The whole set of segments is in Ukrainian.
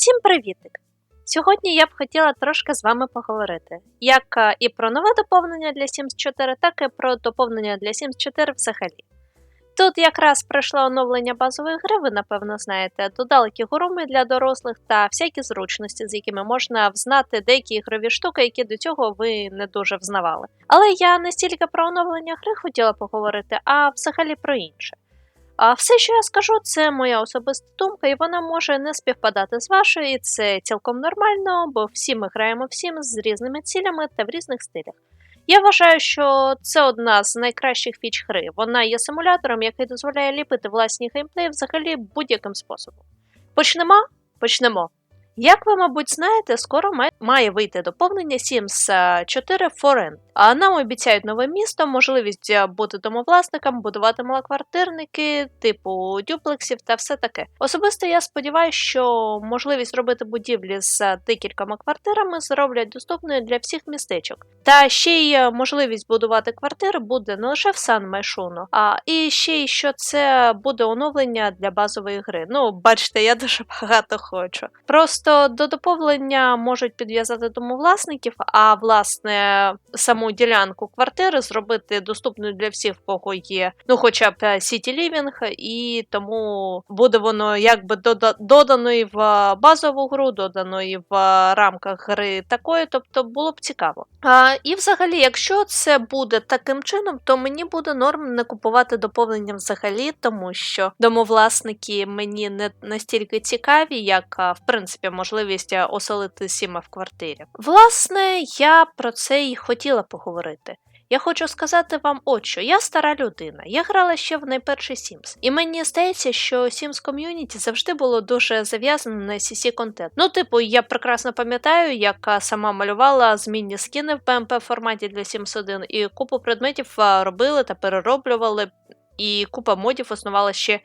Всім привітик! Сьогодні я б хотіла трошки з вами поговорити, як е, і про нове доповнення для Sims 4, так і про доповнення для Sims 4 взагалі. Тут якраз пройшло оновлення базової гри, ви напевно знаєте, додали кігуруми для дорослих та всякі зручності, з якими можна взнати деякі ігрові штуки, які до цього ви не дуже взнавали. Але я не стільки про оновлення гри хотіла поговорити, а взагалі про інше. А все, що я скажу, це моя особиста думка, і вона може не співпадати з вашою, і це цілком нормально, бо всі ми граємо всім з різними цілями та в різних стилях. Я вважаю, що це одна з найкращих фіч гри. Вона є симулятором, який дозволяє ліпити власні геймплеї взагалі будь-яким способом. Почнемо? Почнемо. Як ви, мабуть, знаєте, скоро має вийти доповнення Sims 4 Foreign. А нам обіцяють нове місто, можливість е, бути домовласником, будувати малоквартирники, типу дюплексів та все таке. Особисто я сподіваюся, що можливість робити будівлі з декількома квартирами зроблять доступною для всіх містечок. Та ще й е, можливість будувати квартири буде не лише в Сан Майшуно, а і ще й що це буде оновлення для базової гри. Ну, бачите, я дуже багато хочу. Просто до доповнення можуть підв'язати домовласників, а власне саму ділянку квартири зробити доступною для всіх, в кого є, ну хоча б City Living, і тому буде воно якби додано і в базову гру, додано і в рамках гри такої, тобто було б цікаво. А, І взагалі, якщо це буде таким чином, то мені буде норм не купувати доповнення взагалі, тому що домовласники мені не настільки цікаві, як в принципі можливість оселити Сіма в квартирі. Власне, я про це і хотіла поговорити. Я хочу сказати вам от що, я стара людина, я грала ще в найперший Sims. І мені здається, що Sims Community завжди було дуже зав'язано на cc контент. Ну, типу, я прекрасно пам'ятаю, як сама малювала змінні скини в PMP форматі для Sims 1, і купу предметів робили та перероблювали і купа модів існувала ще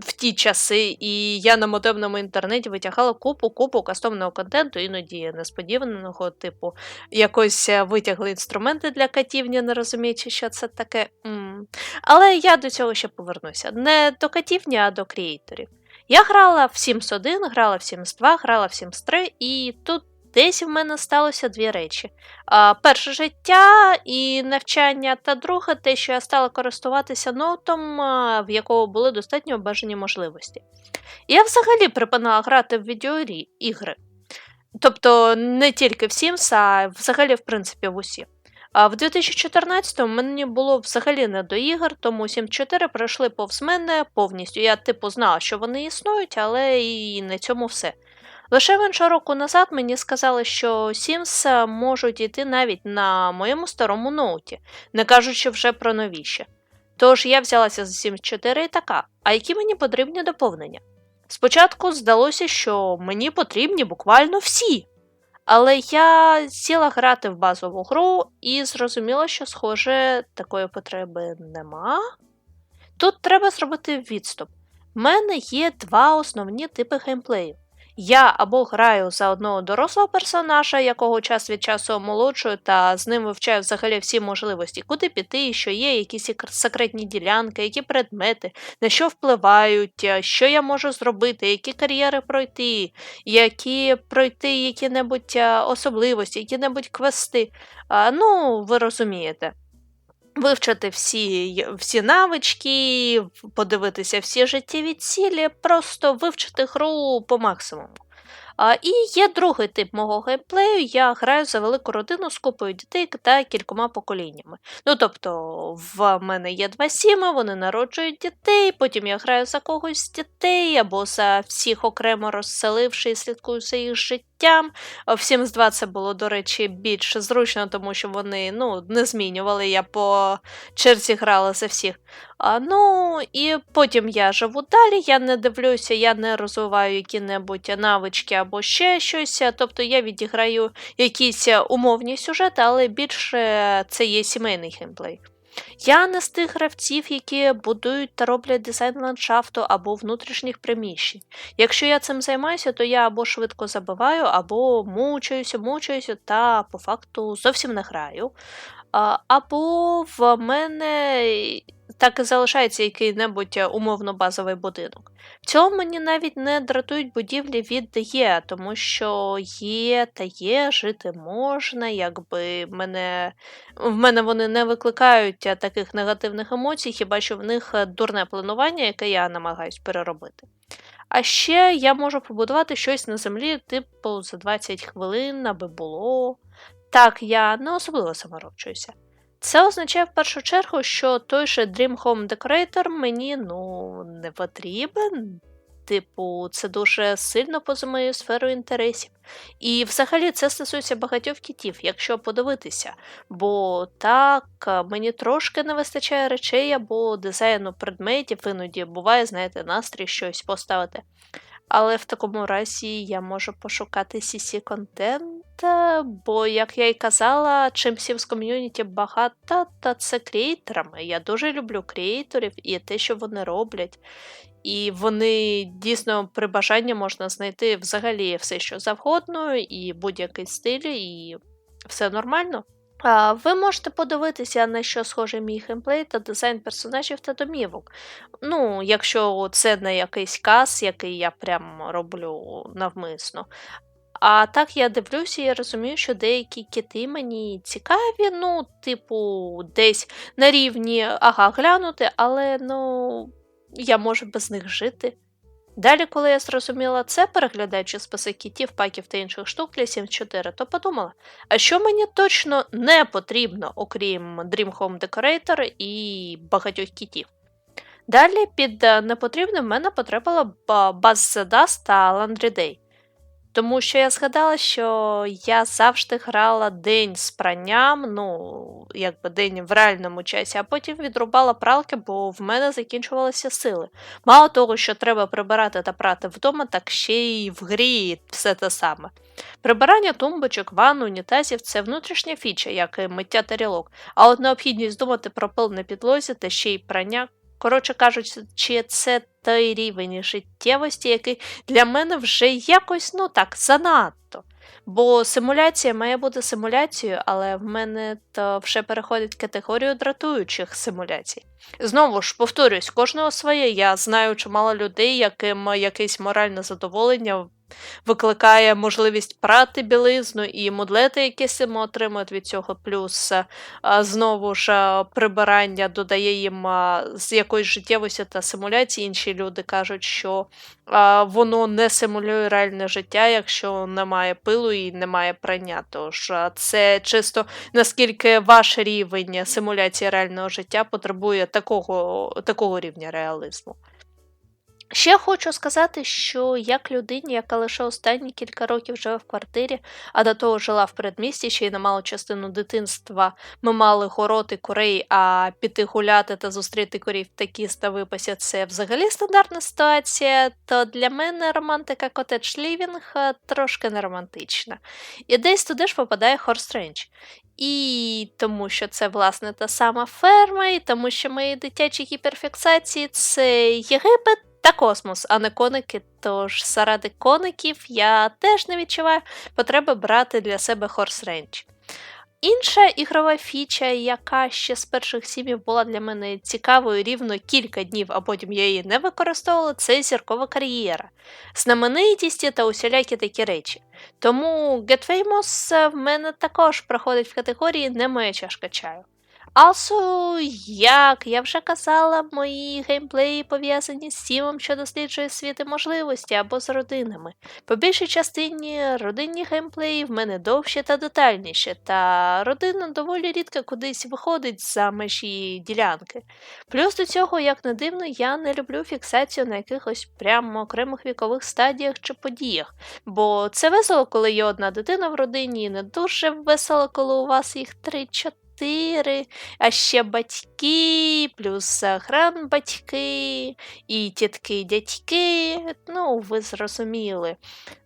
в ті часи, і я на модемному інтернеті витягала купу купу кастомного контенту, іноді несподіваного, типу, якось е, витягли інструменти для катівні, не розуміючи, що це таке. Але я до цього ще повернуся. Не до катівні, а до крієйторів. Я грала в Sims 1, грала в Sims 2, грала в Sims 3, і тут Десь в мене сталося дві речі: перше життя і навчання, та друге, те, що я стала користуватися ноутом, в якого були достатньо обмежені можливості. Я взагалі припинила грати в відеоігри. Тобто не тільки в Sims, а взагалі, в принципі, в усі. А в 2014-му мені було взагалі не до ігор, тому Sims 4 пройшли повз мене повністю. Я, типу, знала, що вони існують, але і на цьому все. Лише менше року назад мені сказали, що Sims можуть йти навіть на моєму старому ноуті, не кажучи вже про новіші. Тож я взялася за Sims 4 і така, а які мені потрібні доповнення? Спочатку здалося, що мені потрібні буквально всі. Але я сіла грати в базову гру і зрозуміла, що, схоже, такої потреби нема. Тут треба зробити відступ. У мене є два основні типи геймплею. Я або граю за одного дорослого персонажа, якого час від часу омолоджую, та з ним вивчаю взагалі всі можливості, куди піти, що є, якісь секретні ділянки, які предмети, на що впливають, що я можу зробити, які кар'єри пройти, які пройти які-небудь особливості, які-небудь квести. Ну, ви розумієте вивчити всі всі навички, подивитися всі життєві цілі, просто вивчити гру по максимуму. А, І є другий тип мого геймплею. Я граю за велику родину з купою дітей та кількома поколіннями. Ну тобто, в мене є два сіми, вони народжують дітей, потім я граю за когось з дітей або за всіх окремо розселивши і слідкую за їх життям. Всім з два це було, до речі, більш зручно, тому що вони ну, не змінювали, я по черзі грала за всіх. А, Ну, і потім я живу далі, я не дивлюся, я не розвиваю які-небудь навички або ще щось. Тобто я відіграю якісь умовні сюжети, але більше це є сімейний геймплей. Я не з тих гравців, які будують та роблять дизайн ландшафту або внутрішніх приміщень. Якщо я цим займаюся, то я або швидко забиваю, або мучаюся, мучаюся та по факту зовсім не граю. Або в мене так і залишається який-небудь е, умовно базовий будинок. В цьому мені навіть не дратують будівлі від є, тому що є та є, жити можна, якби мене в мене вони не викликають е, таких негативних емоцій, хіба що в них е, дурне планування, яке я намагаюсь переробити. А ще я можу побудувати щось на землі, типу, за 20 хвилин, аби було. Так, я не особливо саморочуюся. Це означає в першу чергу, що той же Dream Home Decorator мені ну, не потрібен. Типу, це дуже сильно поза моєю сферою інтересів. І взагалі це стосується багатьох кітів, якщо подивитися. Бо так, мені трошки не вистачає речей або дизайну предметів, іноді буває, знаєте, настрій щось поставити. Але в такому разі я можу пошукати CC контент, бо, як я й казала, чим Sims ком'юніті багато, то це креаторами. Я дуже люблю креаторів і те, що вони роблять. І вони дійсно при бажанні можна знайти взагалі все, що завгодно, і будь-який стиль, і все нормально. А, Ви можете подивитися, на що схожий мій геймплей та дизайн персонажів та домівок. Ну, якщо це не якийсь каз, який я прям роблю навмисно. А так я дивлюся і розумію, що деякі кити мені цікаві, ну, типу, десь на рівні ага, глянути, але ну, я можу без них жити. Далі, коли я зрозуміла це, переглядаючи списи кітів, паків та інших штук для 7.4, то подумала, а що мені точно не потрібно, окрім Dream Home Decorator і багатьох кітів. Далі під е, непотрібним в мене потрапила Buzz Dust та Landry Day. Тому що я згадала, що я завжди грала день з пранням, ну, якби день в реальному часі, а потім відрубала пралки, бо в мене закінчувалися сили. Мало того, що треба прибирати та прати вдома, так ще й в грі все те саме. Прибирання тумбочок, ванн, унітазів це внутрішня фіча, як і миття тарілок, а от необхідність думати про пил на підлозі та ще й прання Коротше кажучи, це той рівень життєвості, який для мене вже якось, ну так, занадто. Бо симуляція має бути симуляцією, але в мене то вже переходить категорію дратуючих симуляцій. Знову ж повторюсь, кожного своє. Я знаю чимало людей, яким якесь моральне задоволення викликає можливість прати білизну і мудлети, які симо отримують від цього, плюс знову ж прибирання додає їм з якоїсь життєвості та симуляції. Інші люди кажуть, що воно не симулює реальне життя, якщо немає пилу і немає прання. Тож це чисто наскільки ваш рівень симуляції реального життя потребує такого, такого рівня реалізму. Ще хочу сказати, що як людині, яка лише останні кілька років живе в квартирі, а до того жила в передмісті, ще й на малу частину дитинства ми мали гороти курей, а піти гуляти та зустріти корів такі ста випасі це взагалі стандартна ситуація, то для мене романтика котедж лівінг трошки не романтична. І десь туди ж попадає Хорстрендж. І тому що це, власне, та сама ферма, і тому що мої дитячі гіперфіксації це Єгипет та космос, а не коники. Тож заради коників я теж не відчуваю потреби брати для себе Horse Range. Інша ігрова фіча, яка ще з перших сімів була для мене цікавою рівно кілька днів, а потім я її не використовувала, це зіркова кар'єра, знаменитісті та усілякі такі речі. Тому Get Famous в мене також проходить в категорії не моя чашка чаю. Also, як я вже казала, мої геймплеї пов'язані з Сімом, що досліджує світи можливості або з родинами. По більшій частині родинні геймплеї в мене довші та детальніші, та родина доволі рідко кудись виходить за межі ділянки. Плюс до цього, як не дивно, я не люблю фіксацію на якихось прямо окремих вікових стадіях чи подіях, бо це весело, коли є одна дитина в родині, і не дуже весело, коли у вас їх 3-4 чотири, а ще батьки, плюс грандбатьки, і тітки, дядьки. Ну, ви зрозуміли.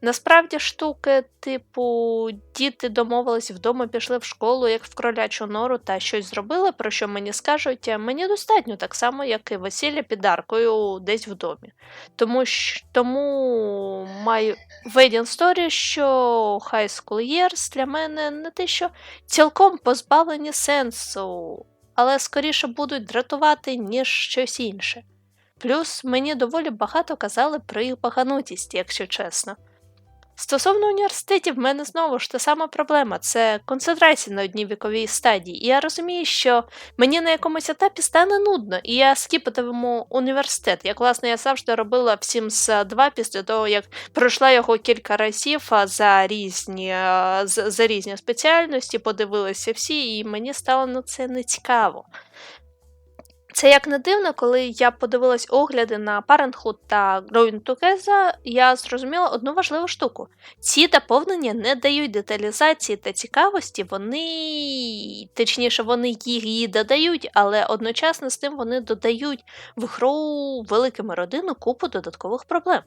Насправді штуки, типу, діти домовились вдома, пішли в школу, як в кролячу нору, та щось зробили, про що мені скажуть, мені достатньо так само, як і весілля під аркою десь в домі. Тому тому маю wedding story, що High School Years для мене не те, що цілком позбавлені сенсу. але скоріше будуть дратувати, ніж щось інше. Плюс мені доволі багато казали про їх баганутість, якщо чесно. Стосовно університетів, в мене знову ж та сама проблема це концентрація на одній віковій стадії. І я розумію, що мені на якомусь етапі стане нудно, і я скіпатиму університет. Як, власне, я завжди робила в Sims 2 після того, як пройшла його кілька разів за різні за різні спеціальності, подивилася всі, і мені стало на це не цікаво. Це як не дивно, коли я подивилась огляди на Parenthood та Growing Together, я зрозуміла одну важливу штуку: ці доповнення не дають деталізації та цікавості, вони, точніше, вони їх її додають, але одночасно з тим вони додають в гру великими родину купу додаткових проблем.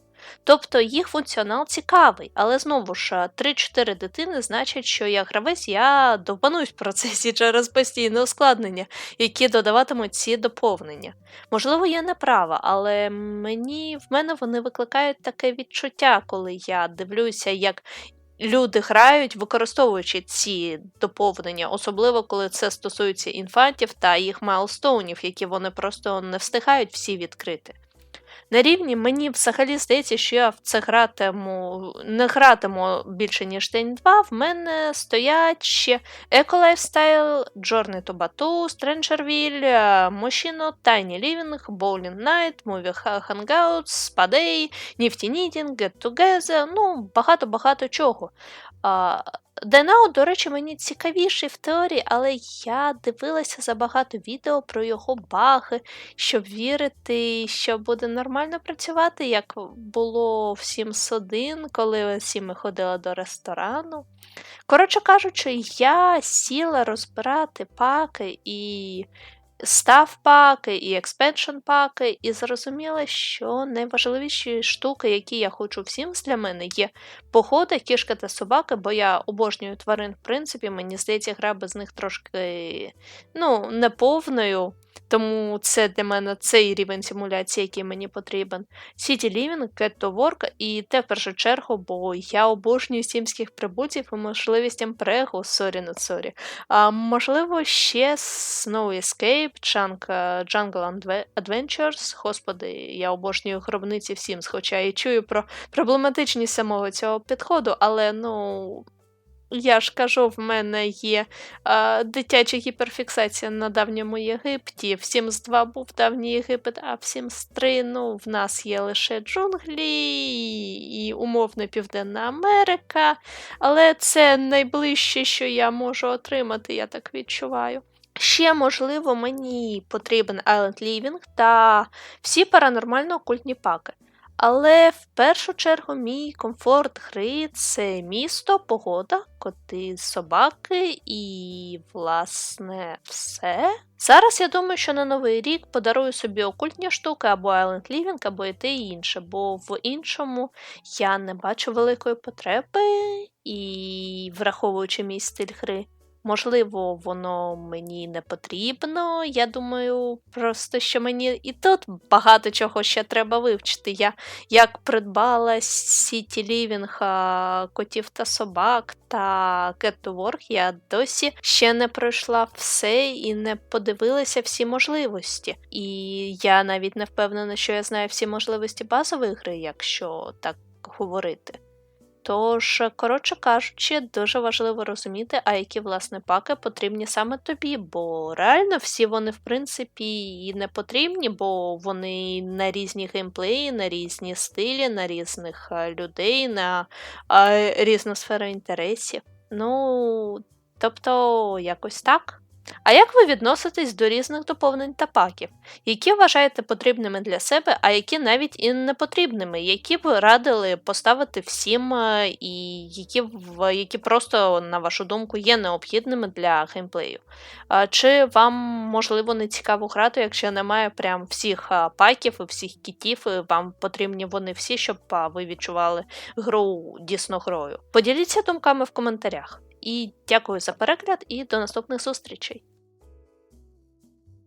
Тобто їх функціонал цікавий, але знову ж 3-4 дитини значить, що як гравець я довбанусь в процесі через постійне ускладнення, які додаватимуть ці доповнення. Можливо, я не права, але мені в мене вони викликають таке відчуття, коли я дивлюся, як. Люди грають, використовуючи ці доповнення, особливо коли це стосується інфантів та їх майлстоунів, які вони просто не встигають всі відкрити. На рівні мені взагалі здається, що я в це гратиму, не гратиму більше, ніж день два. В мене стоять ще Eco Lifestyle, Journey to Batu, Strangerville, Moschino, Tiny Living, Bowling Night, Movie Hangouts, Spa Day, Nifty Knitting, Get Together, ну, багато-багато чого. Денау, до речі, мені цікавіший в теорії, але я дивилася забагато відео про його баги, щоб вірити, що буде нормально працювати, як було в Sims 1, коли всі ми ходили до ресторану. Коротше кажучи, я сіла розбирати паки і став паки і експеншн паки, і зрозуміла, що найважливіші штуки, які я хочу всім для мене, є походи, кішка та собаки, бо я обожнюю тварин, в принципі, мені здається, гра без них трошки ну, неповною. Тому це для мене цей рівень симуляції, який мені потрібен. City Living, Get to Work і те в першу чергу, бо я обожнюю сімських прибутів і можливість імпрегу, сорі не сорі. А можливо, ще Snow Escape, Jungle Adventures. Господи, я обожнюю гробниці всім, хоча і чую про проблематичність самого цього підходу, але ну. Я ж кажу, в мене є а, дитяча гіперфіксація на давньому Єгипті. В Sims 2 був давній Єгипет, а в Sims 3 ну, в нас є лише джунглі і умовно Південна Америка. Але це найближче, що я можу отримати, я так відчуваю. Ще, можливо, мені потрібен Island Living та всі паранормально окультні паки. Але в першу чергу мій комфорт гри це місто, погода, коти, собаки і, власне, все. Зараз я думаю, що на новий рік подарую собі окультні штуки або Island Living, або і те і інше, бо в іншому я не бачу великої потреби і, враховуючи мій стиль гри, Можливо, воно мені не потрібно. Я думаю, просто що мені і тут багато чого ще треба вивчити. Я як придбала City Living котів та собак та Get я досі ще не пройшла все і не подивилася всі можливості. І я навіть не впевнена, що я знаю всі можливості базової гри, якщо так говорити. Тож, коротше кажучи, дуже важливо розуміти, а які власне паки потрібні саме тобі, бо реально всі вони, в принципі, і не потрібні, бо вони на різні геймплеї, на різні стилі, на різних людей, на а, різну сферу інтересів. Ну, тобто, якось так. А як ви відноситесь до різних доповнень та паків, які вважаєте потрібними для себе, а які навіть і не потрібними, які б радили поставити всім, е, і які які просто, на вашу думку, є необхідними для геймплею? Чи вам, можливо, не цікаво грати, якщо немає прям всіх паків і всіх кітів, і вам потрібні вони всі, щоб ви відчували гру дійсно грою? Поділіться думками в коментарях. І дякую за перегляд, і до наступних зустрічей!